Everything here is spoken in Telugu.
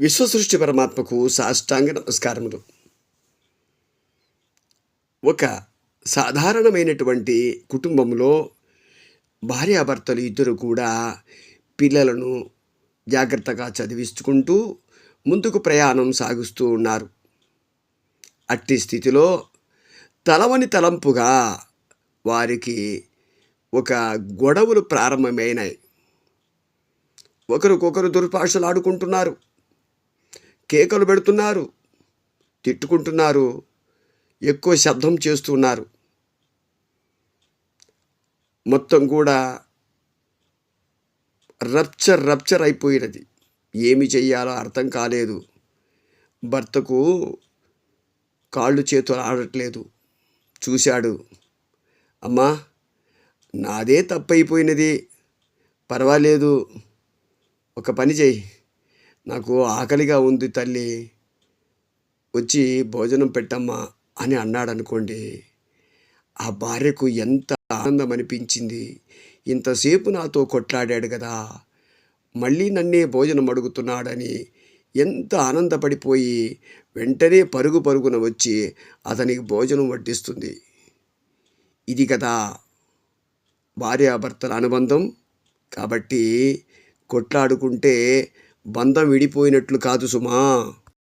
విశ్వసృష్టి పరమాత్మకు సాష్టాంగ నమస్కారములు. ఒక సాధారణమైనటువంటి కుటుంబంలో భార్యాభర్తలు ఇద్దరు కూడా పిల్లలను జాగ్రత్తగా చదివించుకుంటూ ముందుకు ప్రయాణం సాగిస్తూ ఉన్నారు. అట్టి స్థితిలో తలవని తలంపుగా వారికి ఒక గొడవలు ప్రారంభమైనాయి. ఒకరికొకరు దుర్భాషలు ఆడుకుంటున్నారు కేకలు పెడుతున్నారు తిట్టుకుంటున్నారు ఎక్కువ శబ్దం చేస్తున్నారు. మొత్తం కూడా రప్చర్ రప్చర్ అయిపోయినది. ఏమి చెయ్యాలో అర్థం కాలేదు. భర్తకు కాళ్ళు చేతులు ఆడట్లేదు. చూశాడు. అమ్మా నాదే తప్పైపోయినది. పర్వాలేదు. ఒక పని చెయ్యి. నాకు ఆకలిగా ఉంది తల్లి. వచ్చి భోజనం పెట్టమ్మా అని అన్నాడు అనుకోండి ఆ భార్యకు ఎంత ఆనందం అనిపించింది ఇంతసేపు నాతో కొట్లాడాడు కదా మళ్ళీ నన్నే భోజనం అడుగుతున్నాడని ఎంత ఆనందపడిపోయి వెంటనే పరుగు పరుగున వచ్చి అతనికి భోజనం వడ్డిస్తుంది. ఇది కదా భార్యాభర్తల అనుబంధం. కాబట్టి కొట్లాడుకుంటే బంధం విడిపోయినట్లు కాదు సుమా.